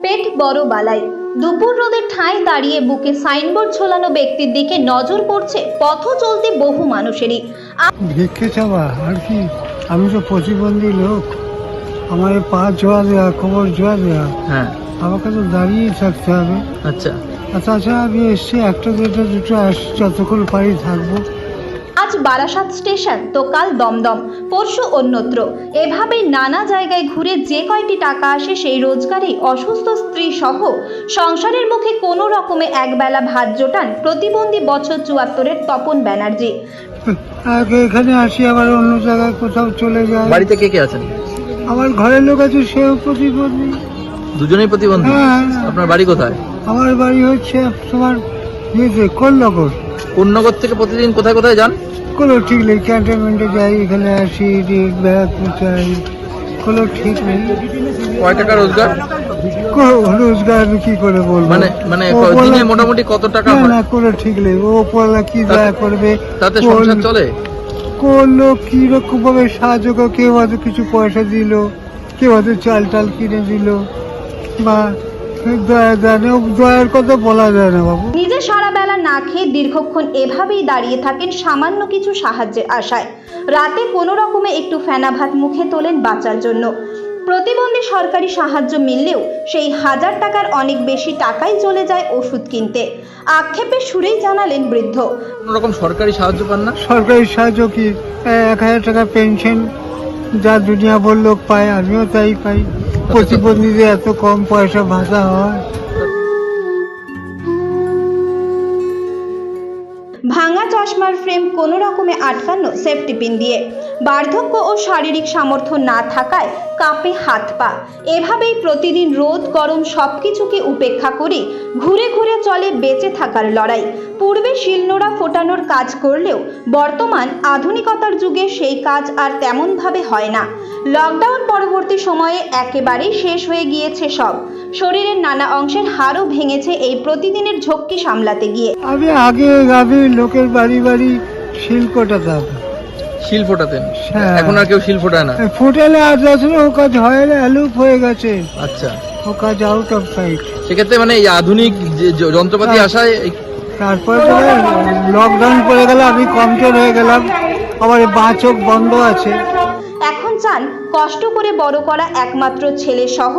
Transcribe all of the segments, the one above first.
পেট বড় বালাই। দুপুর রোদের ঠাঁই দাঁড়িয়ে বুকে সাইনবোর্ড ঝোলানো ব্যক্তির দিকে নজর পড়ছে পথ চলতে বহু মানুষেরই। ভিক্ষে চাওয়া আর কি? আমি তো প্রতিবন্ধী লোক। আমার পা জোয়া দেওয়া কোমর জোয়া দেওয়া হ্যাঁ। আমাকে তো দাঁড়িয়েই থাকতে হবে। আচ্ছা। আর তাছাড়া আমি এসছি একটা দুটো দুটো আসছি যতক্ষণ পারি থাকব। আজ বারাসাত স্টেশন তো কাল দমদম পরশু অন্যত্র। এভাবেই নানা জায়গায় ঘুরে যে কয়টি টাকা আসে সেই রোজগারেই অসুস্থ স্ত্রী সহ সংসারের মুখে কোনো রকমে একবেলা ভাত জোটান প্রতিবন্ধী বছর চুয়াত্তরের তপন ব্যানার্জি। আগে এখানে আসি আবার অন্য জায়গায় কোথাও চলে যায় বাড়িতে কে কে আছেন? আমার ঘরের লোক আছে সেও প্রতিবন্ধী। দুজনেই প্রতিবন্ধী? হ্যাঁ। আপনার বাড়ি কোথায়? আমার বাড়ি হচ্ছে তোমার ইয়েতে কল্লকর কোন নগর থেকে প্রতিদিন কোথায় কোথায় যান? কোনো ঠিক নেই ক্যান্টনমেন্টে যাই এখানে আসি ব্যারাকপুর যাই কোনো ঠিক নেই। কয় টাকা রোজগার? রোজগার আমি কি করে বলব? মানে মানে দিনে মোটামুটি কত টাকা হয়? না কোনো ঠিক নেই। ও পড়লা কি দয়া করবে তাতে সংসার চলে? কোন লোক কীরকম ভাবে সাহায্য কেউ হয়তো কিছু পয়সা দিল কেউ হয়তো চাল টাল কিনে দিল বা দয়া দেয় না দয়ার কথা বলা যায় না বাবু। নিজে সারা বেলা না খেয়ে দীর্ঘক্ষণ এভাবেই দাঁড়িয়ে থাকেন সামান্য কিছু সাহায্যের আশায়। রাতে কোনো রকমে একটু ফেনা ভাত মুখে তোলেন বাঁচার জন্য। প্রতিবন্ধী সরকারি সাহায্য মিললেও সেই হাজার টাকার অনেক বেশি টাকাই চলে যায় ওষুধ কিনতে। আক্ষেপের সুরেই জানালেন বৃদ্ধ। কোন রকম সরকারি সাহায্য পান না? সরকারি সাহায্য কি? এক হাজার টাকা পেনশন যা দুনিয়া ভর লোক পায় আমিও তাই পাই। প্রতিবন্ধীদের এত কম পয়সা ভাষা হয়। ভাঙা চশমার ফ্রেম কোনো রকমে আটকানো সেফটি পিন দিয়ে। বার্ধক্য ও শারীরিক সামর্থ্য না থাকায় কাঁপে হাত পা। এভাবেই প্রতিদিন রোদ, গরম সব কিছুকে উপেক্ষা করে ঘুরে ঘুরে চলে বেঁচে থাকার লড়াই। পূর্বে শিলনোড়া ফোটানোর কাজ করলেও বর্তমান আধুনিকতার যুগে সেই কাজ আর তেমনভাবে হয় না। লকডাউন পরবর্তী সময়ে একেবারেই শেষ হয়ে গিয়েছে সব। শরীরের নানা অংশের হাড়ও ভেঙেছে এই প্রতিদিনের ঝক্কি সামলাতে গিয়ে। আমি আগে আমি লোকের বাড়ি বাড়ি শিল কোটাতাম শিল ফোটাতেন? হ্যাঁ। এখন আর কেউ শিল ফোটায় না? ফোটালে আর যাচ্ছে না ও কাজ হয় না অ্যালুপ হয়ে গেছে। আচ্ছা। ও কাজ আউট অফ সাইট সেক্ষেত্রে মানে এই আধুনিক যে য- যন্ত্রপাতি হ্যাঁ। আসায় এই- তারপরে লকডাউন পড়ে গেল আমি কমজোর হয়ে গেলাম। আবার এই বাঁ চোখ বন্ধ আছে। চান, কষ্ট করে বড় করা একমাত্র ছেলে সহ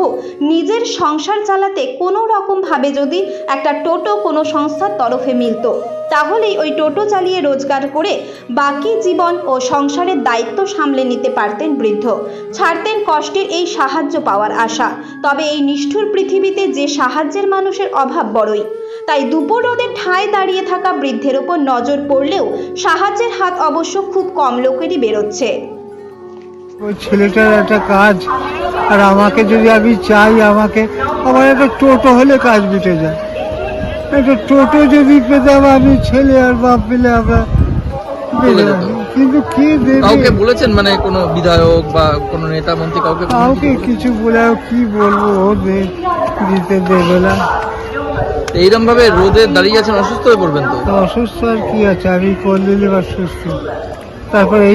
নিজের সংসার চালাতে কোনো রকম ভাবে যদি একটা টোটো কোনো সংস্থার তরফে মিলতো, তাহলেই ওই টোটো চালিয়ে রোজগার করে বাকি জীবন ও সংসারের দায়িত্ব সামলে নিতে পারতেন বৃদ্ধ। ছাড়তেন কষ্টের এই সাহায্য পাওয়ার আশা। তবে এই নিষ্ঠুর পৃথিবীতে যে সাহায্যের মানুষের অভাব বড়ই। তাই দুপুর রোদের ঠায় দাঁড়িয়ে থাকা বৃদ্ধের ওপর নজর পড়লেও সাহায্যের হাত অবশ্য খুব কম লোকেরই বেরোচ্ছে। ওই ছেলেটার একটা কাজ। আর আমাকে যদি আমি চাই আমাকে আমার একটা টোটো হলে কাজ মিটে যায়। একটা টোটো যদি পেতাম আমি ছেলে আর বাপ মিলে আমরা কিন্তু কি কাউকে দেবে বলেছেন? মানে কোনো বিধায়ক বা কোনো নেতা মন্ত্রী কাউকে কাউকে কিছু বলে কি বলব? ও দিতে দেবে না। এইরকম ভাবে রোদে দাঁড়িয়ে আছেন অসুস্থ হয়ে পড়বেন তো? অসুস্থ আর কি আছে? আমি বা সুস্থ। তারপরে